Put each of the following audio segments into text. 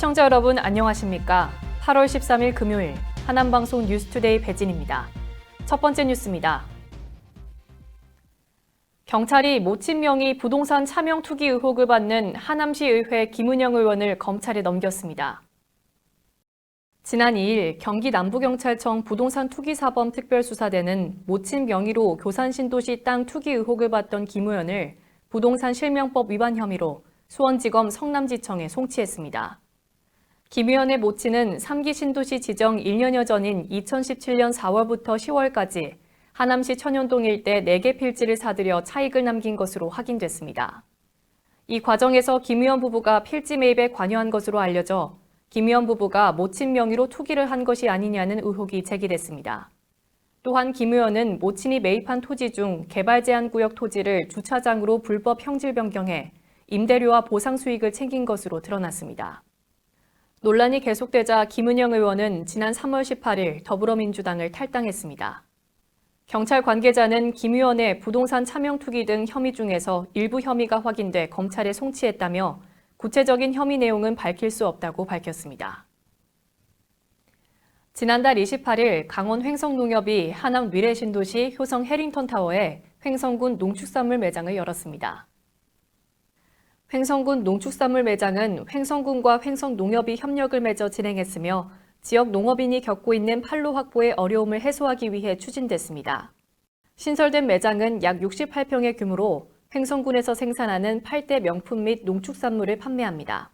시청자 여러분 안녕하십니까? 8월 13일 금요일 하남방송 뉴스투데이 배진입니다. 첫 번째 뉴스입니다. 경찰이 모친 명의 부동산 차명 투기 의혹을 받는 하남시 의회 김은영 의원을 검찰에 넘겼습니다. 지난 2일 경기 남부경찰청 부동산 투기 사범 특별수사대는 모친 명의로 교산 신도시 땅 투기 의혹을 받던 김 의원을 부동산 실명법 위반 혐의로 수원지검 성남지청에 송치했습니다. 김 의원의 모친은 3기 신도시 지정 1년여 전인 2017년 4월부터 10월까지 하남시 천연동 일대 4개 필지를 사들여 차익을 남긴 것으로 확인됐습니다. 이 과정에서 김 의원 부부가 필지 매입에 관여한 것으로 알려져 김 의원 부부가 모친 명의로 투기를 한 것이 아니냐는 의혹이 제기됐습니다. 또한 김 의원은 모친이 매입한 토지 중 개발 제한 구역 토지를 주차장으로 불법 형질 변경해 임대료와 보상 수익을 챙긴 것으로 드러났습니다. 논란이 계속되자 김은영 의원은 지난 3월 18일 더불어민주당을 탈당했습니다. 경찰 관계자는 김 의원의 부동산 차명 투기 등 혐의 중에서 일부 혐의가 확인돼 검찰에 송치했다며 구체적인 혐의 내용은 밝힐 수 없다고 밝혔습니다. 지난달 28일 강원 횡성농협이 하남 미래신도시 효성 해링턴 타워에 횡성군 농축산물 매장을 열었습니다. 횡성군 농축산물 매장은 횡성군과 횡성농협이 협력을 맺어 진행했으며 지역 농업인이 겪고 있는 판로 확보의 어려움을 해소하기 위해 추진됐습니다. 신설된 매장은 약 68평의 규모로 횡성군에서 생산하는 8대 명품 및 농축산물을 판매합니다.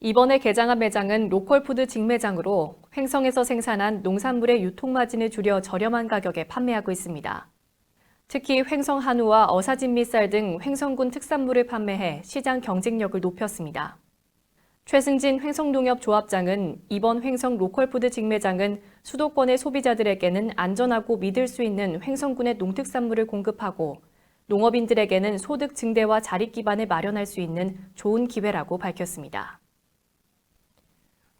이번에 개장한 매장은 로컬푸드 직매장으로 횡성에서 생산한 농산물의 유통마진을 줄여 저렴한 가격에 판매하고 있습니다. 특히 횡성 한우와 어사진 밑살 등 횡성군 특산물을 판매해 시장 경쟁력을 높였습니다. 최승진 횡성농협 조합장은 이번 횡성 로컬푸드 직매장은 수도권의 소비자들에게는 안전하고 믿을 수 있는 횡성군의 농특산물을 공급하고 농업인들에게는 소득 증대와 자립 기반을 마련할 수 있는 좋은 기회라고 밝혔습니다.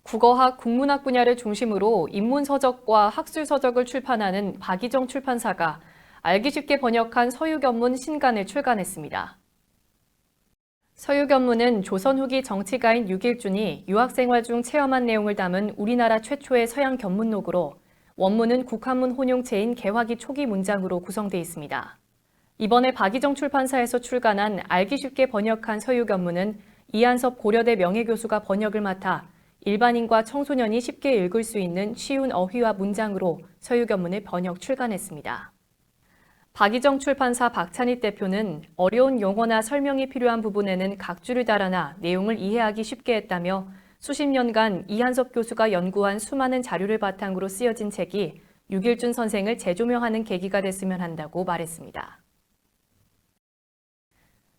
국어학, 국문학 분야를 중심으로 인문서적과 학술서적을 출판하는 박이정 출판사가 알기 쉽게 번역한 서유견문 신간을 출간했습니다. 서유견문은 조선 후기 정치가인 육일준이 유학생활 중 체험한 내용을 담은 우리나라 최초의 서양 견문록으로 원문은 국한문 혼용체인 개화기 초기 문장으로 구성되어 있습니다. 이번에 박이정 출판사에서 출간한 알기 쉽게 번역한 서유견문은 이한섭 고려대 명예교수가 번역을 맡아 일반인과 청소년이 쉽게 읽을 수 있는 쉬운 어휘와 문장으로 서유견문을 번역 출간했습니다. 박이정 출판사 박찬희 대표는 어려운 용어나 설명이 필요한 부분에는 각주를 달아나 내용을 이해하기 쉽게 했다며 수십 년간 이한섭 교수가 연구한 수많은 자료를 바탕으로 쓰여진 책이 육일준 선생을 재조명하는 계기가 됐으면 한다고 말했습니다.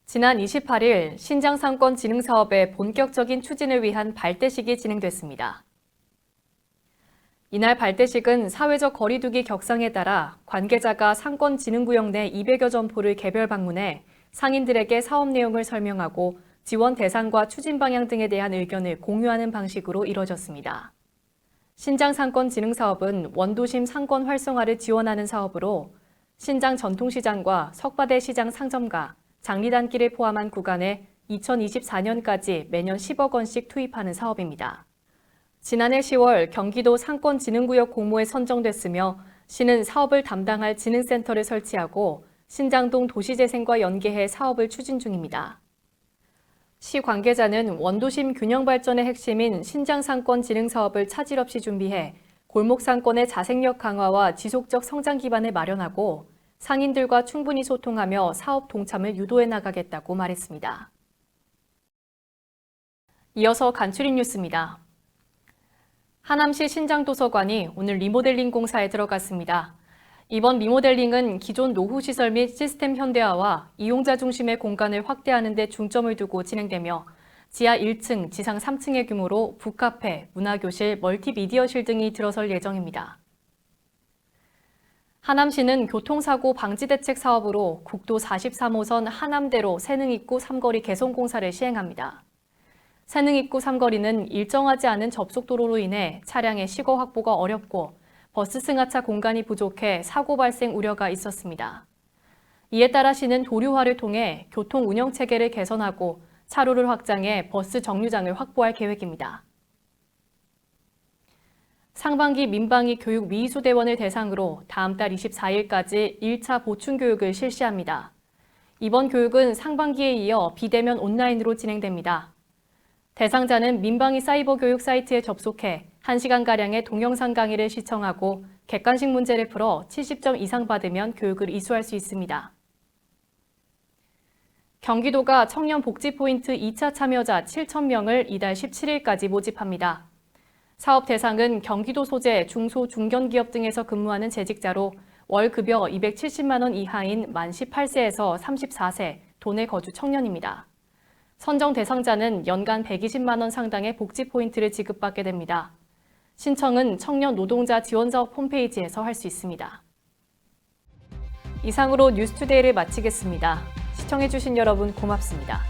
지난 28일 신장 상권 진흥 사업의 본격적인 추진을 위한 발대식이 진행됐습니다. 이날 발대식은 사회적 거리두기 격상에 따라 관계자가 상권 진흥구역 내 200여 점포를 개별 방문해 상인들에게 사업 내용을 설명하고 지원 대상과 추진 방향 등에 대한 의견을 공유하는 방식으로 이뤄졌습니다. 신장 상권 진흥 사업은 원도심 상권 활성화를 지원하는 사업으로 신장 전통시장과 석바대 시장 상점가, 장리단길을 포함한 구간에 2024년까지 매년 10억 원씩 투입하는 사업입니다. 지난해 10월 경기도 상권진흥구역 공모에 선정됐으며 시는 사업을 담당할 진흥센터를 설치하고 신장동 도시재생과 연계해 사업을 추진 중입니다. 시 관계자는 원도심 균형 발전의 핵심인 신장 상권 진흥 사업을 차질 없이 준비해 골목 상권의 자생력 강화와 지속적 성장 기반을 마련하고 상인들과 충분히 소통하며 사업 동참을 유도해 나가겠다고 말했습니다. 이어서 간추린 뉴스입니다. 하남시 신장도서관이 오늘 리모델링 공사에 들어갔습니다. 이번 리모델링은 기존 노후 시설 및 시스템 현대화와 이용자 중심의 공간을 확대하는 데 중점을 두고 진행되며 지하 1층, 지상 3층의 규모로 북카페, 문화교실, 멀티미디어실 등이 들어설 예정입니다. 하남시는 교통사고 방지대책 사업으로 국도 43호선 하남대로 새능입구 삼거리 개선 공사를 시행합니다. 새능입구 삼거리는 일정하지 않은 접속도로로 인해 차량의 시거 확보가 어렵고 버스 승하차 공간이 부족해 사고 발생 우려가 있었습니다. 이에 따라 시는 도류화를 통해 교통 운영 체계를 개선하고 차로를 확장해 버스 정류장을 확보할 계획입니다. 상반기 민방위 교육 미수대원을 대상으로 다음 달 24일까지 1차 보충 교육을 실시합니다. 이번 교육은 상반기에 이어 비대면 온라인으로 진행됩니다. 대상자는 민방위 사이버 교육 사이트에 접속해 1시간가량의 동영상 강의를 시청하고 객관식 문제를 풀어 70점 이상 받으면 교육을 이수할 수 있습니다. 경기도가 청년 복지 포인트 2차 참여자 7,000명을 이달 17일까지 모집합니다. 사업 대상은 경기도 소재 중소 중견기업 등에서 근무하는 재직자로 월 급여 270만 원 이하인 만 18세에서 34세 도내 거주 청년입니다. 선정 대상자는 연간 120만 원 상당의 복지 포인트를 지급받게 됩니다. 신청은 청년 노동자 지원사업 홈페이지에서 할 수 있습니다. 이상으로 뉴스투데이를 마치겠습니다. 시청해주신 여러분 고맙습니다.